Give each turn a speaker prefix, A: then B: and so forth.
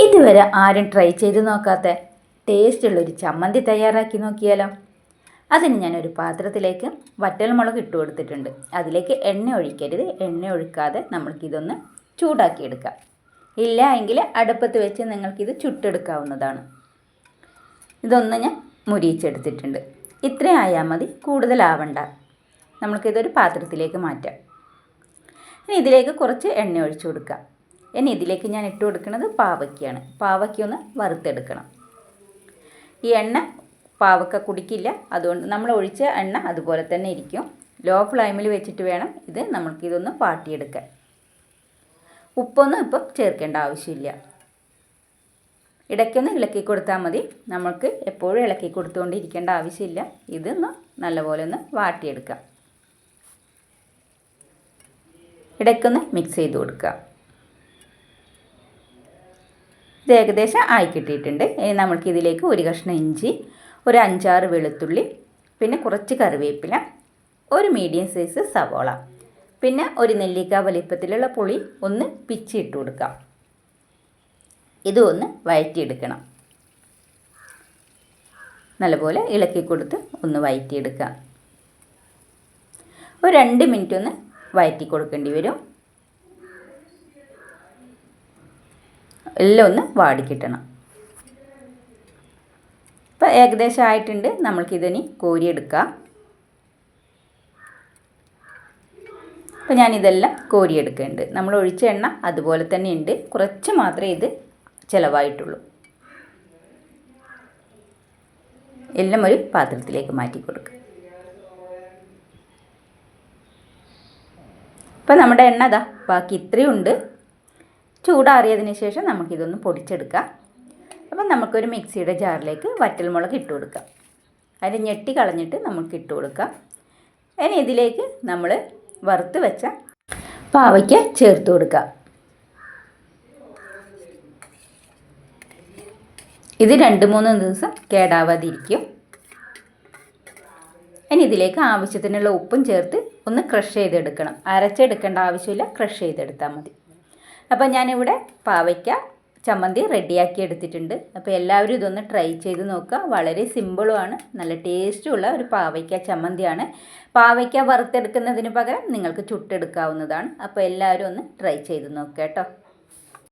A: ഇതുവരെ ആരും ട്രൈ ചെയ്ത് നോക്കാത്ത ടേസ്റ്റുള്ളൊരു ചമ്മന്തി തയ്യാറാക്കി നോക്കിയാലോ? അതിന് ഞാനൊരു പാത്രത്തിലേക്ക് വറ്റൽമുളക് ഇട്ട് കൊടുത്തിട്ടുണ്ട്. അതിലേക്ക് എണ്ണ ഒഴിക്കരുത്. എണ്ണ ഒഴിക്കാതെ നമ്മൾക്കിതൊന്ന് ചൂടാക്കിയെടുക്കാം ഇല്ല എങ്കിൽ അടുപ്പത്ത് വെച്ച് നിങ്ങൾക്കിത് ചുട്ടെടുക്കാവുന്നതാണ്. ഇതൊന്ന് ഞാൻ മുരിയിച്ചെടുത്തിട്ടുണ്ട്. ഇത്രയും ആയാൽ മതി. കൂടുതലാവണ്ട. നമുക്കിതൊരു പാത്രത്തിലേക്ക് മാറ്റാം. ഇനി ഇതിലേക്ക് കുറച്ച് എണ്ണ ഒഴിച്ചു കൊടുക്കാം. ഇനി ഇതിലേക്ക് ഞാൻ ഇട്ട് കൊടുക്കുന്നത് പാവയ്ക്കാണ്. പാവയ്ക്ക ഒന്ന് വറുത്തെടുക്കണം. ഈ എണ്ണ പാവക്ക കുടിക്കില്ല. അതുകൊണ്ട് നമ്മൾ ഒഴിച്ച എണ്ണ അതുപോലെ തന്നെ ഇരിക്കും. ലോ ഫ്ലെയിമിൽ വെച്ചിട്ട് വേണം ഇത് നമുക്ക് ഇതൊന്ന് പാട്ടിയെടുക്കാൻ ഉപ്പൊന്നും ഇപ്പം ചേർക്കേണ്ട ആവശ്യമില്ല. ഇടയ്ക്കൊന്ന് ഇളക്കി കൊടുത്താൽ മതി. നമുക്ക് എപ്പോഴും ഇളക്കി കൊടുത്തുകൊണ്ടിരിക്കേണ്ട ആവശ്യമില്ല. ഇതൊന്ന് നല്ലപോലെ ഒന്ന് വാട്ടിയെടുക്കാം. ഇടയ്ക്കൊന്ന് മിക്സ് ചെയ്ത് കൊടുക്കുക ഇത് ഏകദേശം ആയി കിട്ടിയിട്ടുണ്ട്. ഇനി നമുക്ക് ഇതിലേക്ക് ഒരു കഷ്ണം ഇഞ്ചി ഒരു അഞ്ചാറ് വെളുത്തുള്ളി പിന്നെ കുറച്ച് കറിവേപ്പില ഒരു മീഡിയം സൈസ് സവോള പിന്നെ ഒരു നെല്ലിക്ക വലിപ്പത്തിലുള്ള പുളി ഒന്ന് പിച്ചിട്ട് കൊടുക്കാം. ഇതും ഒന്ന് വഴറ്റിയെടുക്കണം. നല്ലപോലെ ഇളക്കി കൊടുത്ത് ഒന്ന് വയറ്റിയെടുക്കാം ഒരു രണ്ട് മിനിറ്റ് ഒന്ന് വയറ്റി കൊടുക്കേണ്ടി വരും. എല്ലാം ഒന്ന് വാടിക്കിട്ടണം. ഇപ്പോൾ ഏകദേശം ആയിട്ടുണ്ട്. നമ്മൾക്കിതിനി കോരിയെടുക്കാം അപ്പോൾ ഞാനിതെല്ലാം കോരിയെടുക്കുന്നുണ്ട് നമ്മൾ ഒഴിച്ച എണ്ണ അതുപോലെ തന്നെ ഉണ്ട്. കുറച്ച് മാത്രമേ ഇത് ചിലവായിട്ടുള്ളൂ. എല്ലാം ഒരു പാത്രത്തിലേക്ക് മാറ്റി കൊടുക്കുക അപ്പോൾ നമ്മുടെ എണ്ണ അതാ ബാക്കി ഇത്രയും ഉണ്ട്. ചൂടാറിയതിന് ശേഷം നമുക്കിതൊന്ന് പൊടിച്ചെടുക്കാം. അപ്പം നമുക്കൊരു മിക്സിയുടെ ജാറിലേക്ക് വറ്റൽമുളക് ഇട്ട് കൊടുക്കാം. അതിൽ ഞെട്ടി കളഞ്ഞിട്ട് നമുക്ക് ഇട്ട് കൊടുക്കാം. ഇനി ഇതിലേക്ക് നമ്മൾ വറുത്ത് വെച്ച പാവയ്ക്ക ചേർത്ത് കൊടുക്കാം. ഇത് രണ്ട് മൂന്ന് ദിവസം കേടാവാതിരിക്കും. ഇനി ഇതിലേക്ക് ആവശ്യത്തിനുള്ള ഉപ്പും ചേർത്ത് ഒന്ന് ക്രഷ് ചെയ്തെടുക്കണം. അരച്ചെടുക്കേണ്ട ആവശ്യമില്ല ക്രഷ് ചെയ്തെടുത്താൽ മതി. അപ്പോൾ ഞാനിവിടെ പാവയ്ക്ക ചമ്മന്തി റെഡിയാക്കി എടുത്തിട്ടുണ്ട്. അപ്പോൾ എല്ലാവരും ഇതൊന്ന് ട്രൈ ചെയ്ത് നോക്കുക. വളരെ സിമ്പിളുമാണ്. നല്ല ടേസ്റ്റുള്ള ഒരു പാവയ്ക്ക ചമ്മന്തിയാണ്. പാവയ്ക്ക വറുത്തെടുക്കുന്നതിന് പകരം നിങ്ങൾക്ക് ചുട്ടെടുക്കാവുന്നതാണ്. അപ്പോൾ എല്ലാവരും ഒന്ന് ട്രൈ ചെയ്ത് നോക്കുക കേട്ടോ.